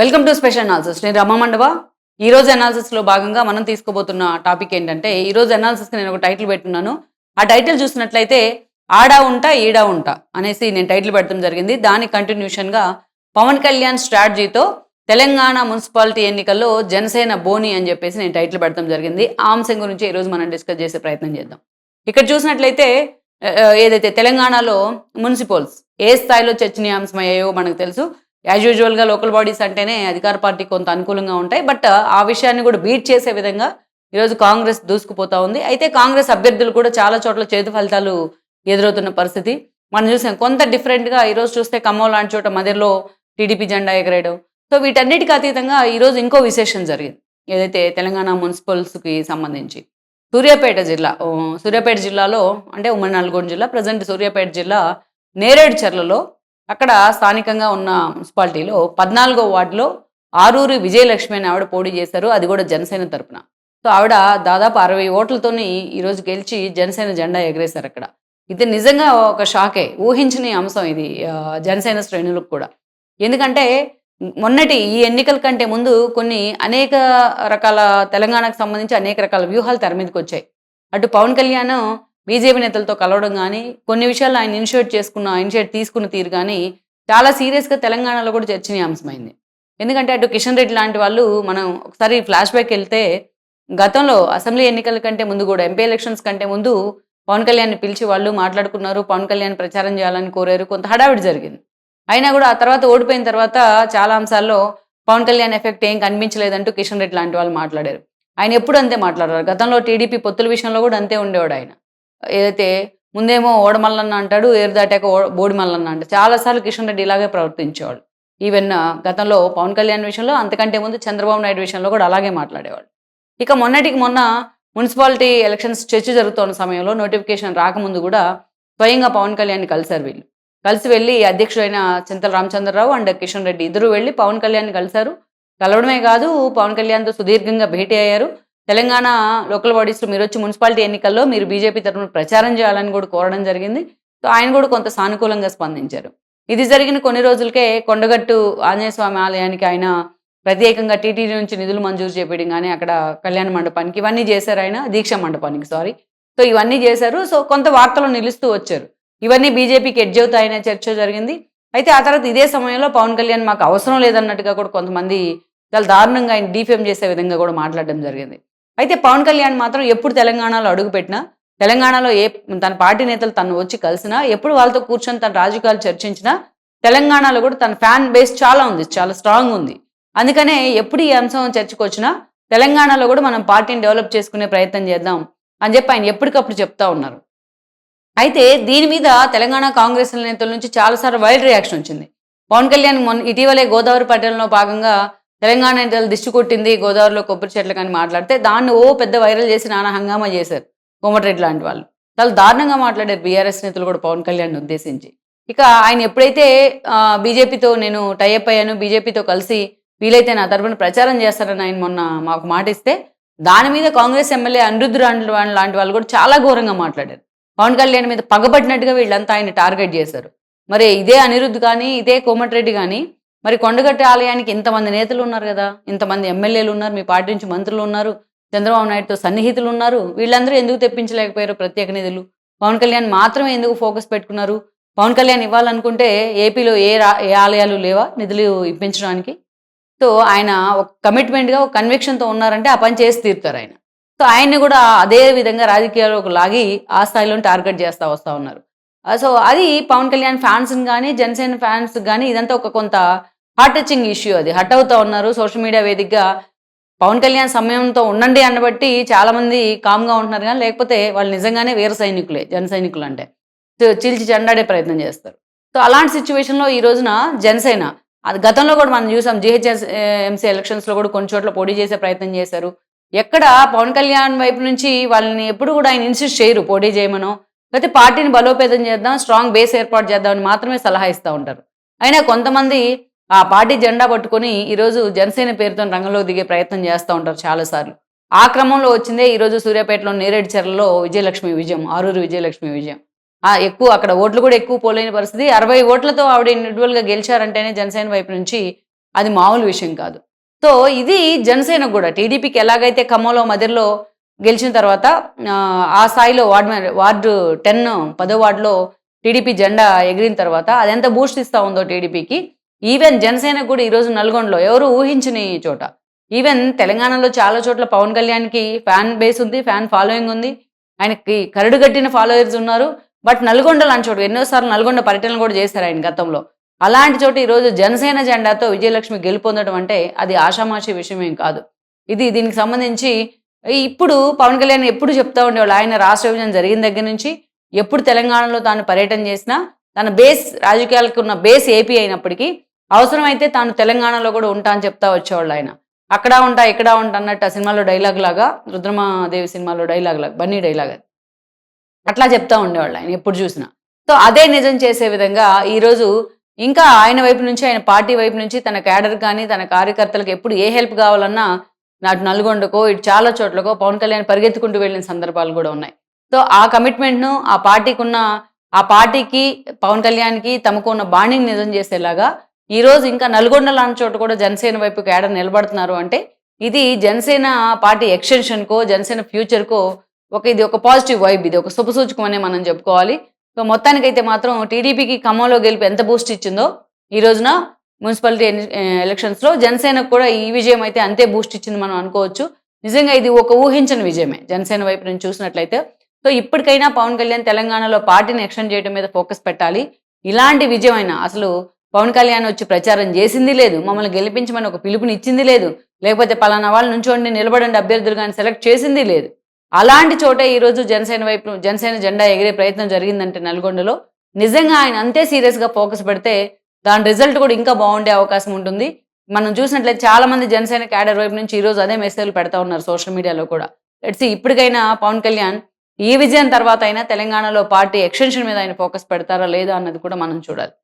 Welcome to special analysis నేను రమా మండవ. ఈ రోజు అనాలిసిస్లో భాగంగా మనం తీసుకోబోతున్న టాపిక్ ఏంటంటే ఈ రోజు అనాలిసిస్ నేను ఒక టైటిల్ పెట్టున్నాను. ఆ టైటిల్ చూసినట్లయితే ఆడా ఉంటా ఈడా ఉంటా అనేసి నేను టైటిల్ పెట్టడం జరిగింది. దాని కంటిన్యూషన్గా పవన్ కళ్యాణ్ స్ట్రాటజీతో తెలంగాణ మున్సిపాలిటీ ఎన్నికల్లో జనసేన బోని అని చెప్పేసి నేను టైటిల్ పెడతాం జరిగింది. ఆ అంశం గురించి ఈ రోజు మనం డిస్కస్ చేసే ప్రయత్నం చేద్దాం. ఇక్కడ చూసినట్లయితే ఏదైతే తెలంగాణలో మున్సిపల్స్ ఏ స్థాయిలో చర్చనీయాంశమయ్యాయో మనకు తెలుసు. యాజ్ యూజువల్గా లోకల్ బాడీస్ అంటేనే అధికార పార్టీ కొంత అనుకూలంగా ఉంటాయి. బట్ uh, ఆ విషయాన్ని కూడా బీట్ చేసే విధంగా ఈరోజు కాంగ్రెస్ దూసుకుపోతా ఉంది. అయితే కాంగ్రెస్ అభ్యర్థులు కూడా చాలా చోట్ల చేతి ఫలితాలు ఎదురవుతున్న పరిస్థితి. మనం చూసాం కొంత డిఫరెంట్గా ఈరోజు చూస్తే ఖమ్మం లాంటి చోట మదిలో టీడీపీ జెండా ఎగరేయడం. సో వీటన్నిటికీ అతీతంగా ఈరోజు ఇంకో విశేషం జరిగింది. ఏదైతే తెలంగాణ మున్సిపల్స్కి సంబంధించి సూర్యాపేట జిల్లా సూర్యాపేట జిల్లాలో అంటే ఉమ్మడి నల్గొండ జిల్లా ప్రజెంట్ సూర్యాపేట జిల్లా నేరేడు చెర్లలో అక్కడ స్థానికంగా ఉన్న మున్సిపాలిటీలో పద్నాలుగో వార్డులో ఆరూరి విజయలక్ష్మి అని ఆవిడ పోటీ చేశారు. అది కూడా జనసేన తరపున. సో ఆవిడ దాదాపు అరవై ఓట్లతోని ఈరోజు గెలిచి జనసేన జెండా ఎగరేశారు అక్కడ. ఇది నిజంగా ఒక షాకే ఊహించని అంశం ఇది జనసేన శ్రేణులకు కూడా. ఎందుకంటే మొన్నటి ఈ ఎన్నికల కంటే ముందు కొన్ని అనేక రకాల తెలంగాణకు సంబంధించి అనేక రకాల వ్యూహాలు తెర మీదకి వచ్చాయి. అటు పవన్ కళ్యాణ్ బీజేపీ నేతలతో కలవడం కానీ కొన్ని విషయాలు ఆయన ఇనిషియేట్ చేసుకున్న ఇనిషియేట్ తీసుకున్న తీరు కానీ చాలా సీరియస్గా తెలంగాణలో కూడా చర్చనీయాంశమైంది. ఎందుకంటే అటు కిషన్ రెడ్డి లాంటి వాళ్ళు మనం ఒకసారి ఫ్లాష్ బ్యాక్ వెళ్తే గతంలో అసెంబ్లీ ఎన్నికల కంటే ముందు కూడా ఎంపీ ఎలక్షన్స్ కంటే ముందు పవన్ కళ్యాణ్ పిలిచి వాళ్ళు మాట్లాడుకున్నారు పవన్ కళ్యాణ్ ప్రచారం చేయాలని కోరారు కొంత హడావిడి జరిగింది. అయినా కూడా ఆ తర్వాత ఓడిపోయిన తర్వాత చాలా అంశాల్లో పవన్ కళ్యాణ్ ఎఫెక్ట్ ఏం కనిపించలేదంటూ కిషన్ రెడ్డి లాంటి వాళ్ళు మాట్లాడారు. ఆయన ఎప్పుడు అంతే మాట్లాడారు. గతంలో టీడీపీ పొత్తుల విషయంలో కూడా అంతే ఉండేవాడు ఆయన. ఏదైతే ముందేమో ఓడమల్లన్న అంటాడు ఏరు దాటాక ఓ- బోడి అంటాడు. చాలాసార్లు కిషన్ రెడ్డి ఇలాగే ప్రవర్తించేవాడు. ఈవెన్ గతంలో పవన్ కళ్యాణ్ విషయంలో అంతకంటే ముందు చంద్రబాబు నాయుడు విషయంలో కూడా అలాగే మాట్లాడేవాడు. ఇక మొన్నటికి మొన్న మున్సిపాలిటీ ఎలక్షన్స్ చర్చ జరుగుతున్న సమయంలో నోటిఫికేషన్ రాకముందు కూడా స్వయంగా పవన్ కళ్యాణ్ కలిశారు వీళ్ళు. కలిసి వెళ్ళి అధ్యక్షుడైన చింతల రామచంద్రరావు అండ్ కిషన్ రెడ్డి ఇద్దరు వెళ్ళి పవన్ కళ్యాణ్ కలిశారు. కలవడమే కాదు పవన్ కళ్యాణ్తో సుదీర్ఘంగా భేటీ అయ్యారు. తెలంగాణ లోకల్ బాడీస్లో మీరు వచ్చి మున్సిపాలిటీ ఎన్నికల్లో మీరు బీజేపీ తరఫున ప్రచారం చేయాలని కూడా కోరడం జరిగింది. సో ఆయన కూడా కొంత సానుకూలంగా స్పందించారు. ఇది జరిగిన కొన్ని రోజులకే కొండగట్టు ఆంజనేయ స్వామి ఆలయానికి ఆయన ప్రత్యేకంగా టీటీడీ నుంచి నిధులు మంజూరు చేపించడం కానీ అక్కడ కళ్యాణ మండపానికి ఇవన్నీ చేశారు ఆయన దీక్ష మండపానికి సారీ. సో ఇవన్నీ చేశారు. సో కొంత వార్తలు నిలుస్తూ వచ్చారు. ఇవన్నీ బీజేపీకి ఎడ్జ్ అవుతాయనే చర్చ జరిగింది. అయితే ఆ తర్వాత ఇదే సమయంలో పవన్ కళ్యాణ్ మాకు అవసరం లేదన్నట్టుగా కూడా కొంతమంది చాలా దారుణంగా ఆయన డీఫేమ్ చేసే విధంగా కూడా మాట్లాడడం జరిగింది. అయితే పవన్ కళ్యాణ్ మాత్రం ఎప్పుడు తెలంగాణలో అడుగుపెట్టినా తెలంగాణలో ఏ తన పార్టీ నేతలు తను వచ్చి కలిసినా ఎప్పుడు వాళ్ళతో కూర్చొని తన రాజకీయాలు చర్చించినా తెలంగాణలో కూడా తన ఫ్యాన్ బేస్ చాలా ఉంది చాలా స్ట్రాంగ్ ఉంది. అందుకనే ఎప్పుడు ఈ అంశం చర్చకు వచ్చినా తెలంగాణలో కూడా మనం పార్టీని డెవలప్ చేసుకునే ప్రయత్నం చేద్దాం అని చెప్పి ఆయన ఎప్పటికప్పుడు చెప్తా ఉన్నారు. అయితే దీని మీద తెలంగాణ కాంగ్రెస్ నేతల నుంచి చాలాసార్లు వైల్డ్ రియాక్షన్ వచ్చింది. పవన్ కళ్యాణ్ మొన్న ఇటీవలే గోదావరి పర్యటనలో భాగంగా తెలంగాణ నేతలు దిష్టి కొట్టింది గోదావరిలో కొబ్బరి చెట్లు కానీ మాట్లాడితే దాన్ని ఓ పెద్ద వైరల్ చేసి నానా హంగామా చేశారు కోమటిరెడ్డి లాంటి వాళ్ళు. చాలా దారుణంగా మాట్లాడారు బీఆర్ఎస్ నేతలు కూడా పవన్ కళ్యాణ్ ఉద్దేశించి. ఇక ఆయన ఎప్పుడైతే బీజేపీతో నేను టైఅప్ అయ్యాను బీజేపీతో కలిసి వీలైతే నా తరఫున ప్రచారం చేస్తారని ఆయన మొన్న మాకు మాట ఇస్తే దాని మీద కాంగ్రెస్ ఎమ్మెల్యే అనిరుద్ధ్ లాంటి వాళ్ళు లాంటి వాళ్ళు కూడా చాలా ఘోరంగా మాట్లాడారు. పవన్ కళ్యాణ్ మీద పగబట్టినట్టుగా వీళ్ళంతా ఆయన టార్గెట్ చేశారు. మరి ఇదే అనిరుద్ధ్ కానీ ఇదే కోమటిరెడ్డి కానీ మరి కొండగట్టి ఆలయానికి ఇంతమంది నేతలు ఉన్నారు కదా? ఇంతమంది ఎమ్మెల్యేలు ఉన్నారు మీ పార్టీ నుంచి మంత్రులు ఉన్నారు చంద్రబాబు నాయుడుతో సన్నిహితులు ఉన్నారు. వీళ్ళందరూ ఎందుకు తెప్పించలేకపోయారు ప్రత్యేక నిధులు? పవన్ కళ్యాణ్ మాత్రమే ఎందుకు ఫోకస్ పెట్టుకున్నారు? పవన్ కళ్యాణ్ ఇవ్వాలనుకుంటే ఏపీలో ఏ రా ఏ ఆలయాలు లేవా నిధులు ఇప్పించడానికి? సో ఆయన ఒక కమిట్మెంట్గా ఒక కన్విక్షన్తో ఉన్నారంటే ఆ పని చేసి తీరుతారు ఆయన. సో ఆయన్ని కూడా అదే విధంగా రాజకీయాల్లోకి లాగి ఆ స్థాయిలో టార్గెట్ చేస్తూ వస్తూ ఉన్నారు. సో అది పవన్ కళ్యాణ్ ఫ్యాన్స్ని కానీ జనసేన ఫ్యాన్స్ కానీ ఇదంతా ఒక కొంత హార్ట్ టచింగ్ ఇష్యూ అది. హట్ అవుతా ఉన్నారు. సోషల్ మీడియా వేదికగా పవన్ కళ్యాణ్ సమయంతో ఉండండి అన్నబట్టి బట్టి చాలామంది కామ్గా ఉంటున్నారు కానీ లేకపోతే వాళ్ళు నిజంగానే వీర సైనికులే జన సైనికులు అంటే. చీల్చి చెండాడే ప్రయత్నం చేస్తారు. సో అలాంటి సిచ్యువేషన్లో ఈ రోజున జనసేన అది గతంలో కూడా మనం చూసాం. జిహెచ్ఎస్ ఎంసీ ఎలక్షన్స్లో కూడా కొన్ని చోట్ల పోటీ చేసే ప్రయత్నం చేశారు. ఎక్కడ పవన్ కళ్యాణ్ వైపు నుంచి వాళ్ళని ఎప్పుడు కూడా ఆయన ఇన్సిస్ట్ చేయరు పోటీ చేయమనో. లేకపోతే పార్టీని బలోపేతం చేద్దాం స్ట్రాంగ్ బేస్ ఏర్పాటు చేద్దామని మాత్రమే సలహా ఇస్తూ ఉంటారు. అయినా కొంతమంది ఆ పార్టీ జెండా పట్టుకొని ఈరోజు జనసేన పేరుతో రంగంలోకి దిగే ప్రయత్నం చేస్తూ ఉంటారు చాలాసార్లు. ఆ క్రమంలో వచ్చిందే ఈరోజు సూర్యాపేటలో నేరేడు చెరలో విజయలక్ష్మి విజయం ఆరూరు విజయలక్ష్మి విజయం. ఆ ఎక్కువ అక్కడ ఓట్లు కూడా ఎక్కువ పోలేని పరిస్థితి. అరవై ఓట్లతో ఆవిడ ఇండివిజువల్గా గెలిచారంటేనే జనసేన వైపు నుంచి అది మామూలు విషయం కాదు. సో ఇది జనసేన కూడా. టీడీపీకి ఎలాగైతే ఖమ్మంలో మధ్యలో గెలిచిన తర్వాత ఆ, స్థాయిలో వార్డు వార్డు టెన్ పదో వార్డులో టీడీపీ జెండా ఎగిరిన తర్వాత అదెంత బూస్ట్ ఇస్తా ఉందో టీడీపీకి ఈవెన్ జనసేన కూడా ఈరోజు నల్గొండలో ఎవరు ఊహించని చోట. ఈవెన్ తెలంగాణలో చాలా చోట్ల పవన్ కళ్యాణ్కి ఫ్యాన్ బేస్ ఉంది ఫ్యాన్ ఫాలోయింగ్ ఉంది. ఆయనకి కరడు కట్టిన ఫాలోయర్స్ ఉన్నారు. బట్ నల్గొండ లాంటి చోటు ఎన్నోసార్లు నల్గొండ పర్యటనలు కూడా చేశారు ఆయన గతంలో. అలాంటి చోట ఈరోజు జనసేన జెండాతో విజయలక్ష్మి గెలుపొందడం అంటే అది ఆషామాషి విషయం ఏం కాదు. ఇది దీనికి సంబంధించి ఇప్పుడు పవన్ కళ్యాణ్ ఎప్పుడు చెప్తా ఉండేవాళ్ళు ఆయన రాష్ట్ర విభజన జరిగిన దగ్గర నుంచి ఎప్పుడు తెలంగాణలో తాను పర్యటన చేసినా తన బేస్ రాజకీయాలకు ఉన్న బేస్ ఏపీ అయినప్పటికీ అవసరమైతే తాను తెలంగాణలో కూడా ఉంటా అని చెప్తా వచ్చేవాళ్ళు ఆయన. అక్కడ ఉంటా ఇక్కడ ఉంటా అన్నట్టు ఆ సినిమాలో డైలాగ్ లాగా రుద్రమాదేవి సినిమాలో డైలాగ్ లాగా బన్నీ డైలాగ్ అది. అట్లా చెప్తా ఉండేవాళ్ళు ఆయన ఎప్పుడు చూసినా. సో అదే నిజం చేసే విధంగా ఈరోజు ఇంకా ఆయన వైపు నుంచి ఆయన పార్టీ వైపు నుంచి తన క్యాడర్ కానీ తన కార్యకర్తలకు ఎప్పుడు ఏ హెల్ప్ కావాలన్నా నాటు నల్గొండకో ఇటు చాలా చోట్లకో పవన్ కళ్యాణ్ పరిగెత్తుకుంటూ వెళ్ళిన సందర్భాలు కూడా ఉన్నాయి. సో ఆ కమిట్మెంట్ను ఆ పార్టీకి ఉన్న ఆ పార్టీకి పవన్ కళ్యాణ్కి తమకు ఉన్న బాండింగ్ నిజం చేసేలాగా ఈ రోజు ఇంకా నల్గొండ లాంటి చోట కూడా జనసేన వైపు ఏడ నిలబడుతున్నారు అంటే ఇది జనసేన పార్టీ ఎక్స్టెన్షన్కో జనసేన ఫ్యూచర్కో ఒక ఇది ఒక పాజిటివ్ వైబ్ ఇది ఒక శుభసూచకం అనే మనం చెప్పుకోవాలి. సో మొత్తానికైతే మాత్రం టీడీపీకి ఖమ్మంలో గెలిపి ఎంత బూస్ట్ ఇచ్చిందో ఈ రోజున మున్సిపాలిటీ ఎలక్షన్స్లో జనసేనకు కూడా ఈ విజయం అయితే అంతే బూస్ట్ ఇచ్చింది మనం అనుకోవచ్చు. నిజంగా ఇది ఒక ఊహించని విజయమే జనసేన వైపు నుంచి చూసినట్లయితే. సో ఇప్పటికైనా పవన్ కళ్యాణ్ తెలంగాణలో పార్టీని ఎక్స్టెండ్ చేయడం మీద ఫోకస్ పెట్టాలి. ఇలాంటి విజయమైనా అసలు పవన్ కళ్యాణ్ వచ్చి ప్రచారం చేసింది లేదు మమ్మల్ని గెలిపించమని ఒక పిలుపునిచ్చింది లేదు లేకపోతే పలానా వాళ్ళు నుంచోండి నిలబడండి అభ్యర్థులు కానీ సెలెక్ట్ చేసింది లేదు. అలాంటి చోటే ఈరోజు జనసేన వైపు జనసేన జెండా ఎగిరే ప్రయత్నం జరిగిందంటే నల్గొండలో. నిజంగా ఆయన అంతే సీరియస్గా ఫోకస్ పెడితే దాని రిజల్ట్ కూడా ఇంకా బాగుండే అవకాశం ఉంటుంది. మనం చూసినట్లయితే చాలా మంది జనసేన క్యాడర్ వైపు నుంచి ఈరోజు అదే మెసేజ్లు పెడతా ఉన్నారు సోషల్ మీడియాలో కూడా. లెట్స్ ఇప్పటికైనా పవన్ కళ్యాణ్ ఈ విజయం తర్వాత అయినా తెలంగాణలో పార్టీ ఎక్స్టెన్షన్ మీద ఆయన ఫోకస్ పెడతారా లేదా అన్నది కూడా మనం చూడాలి.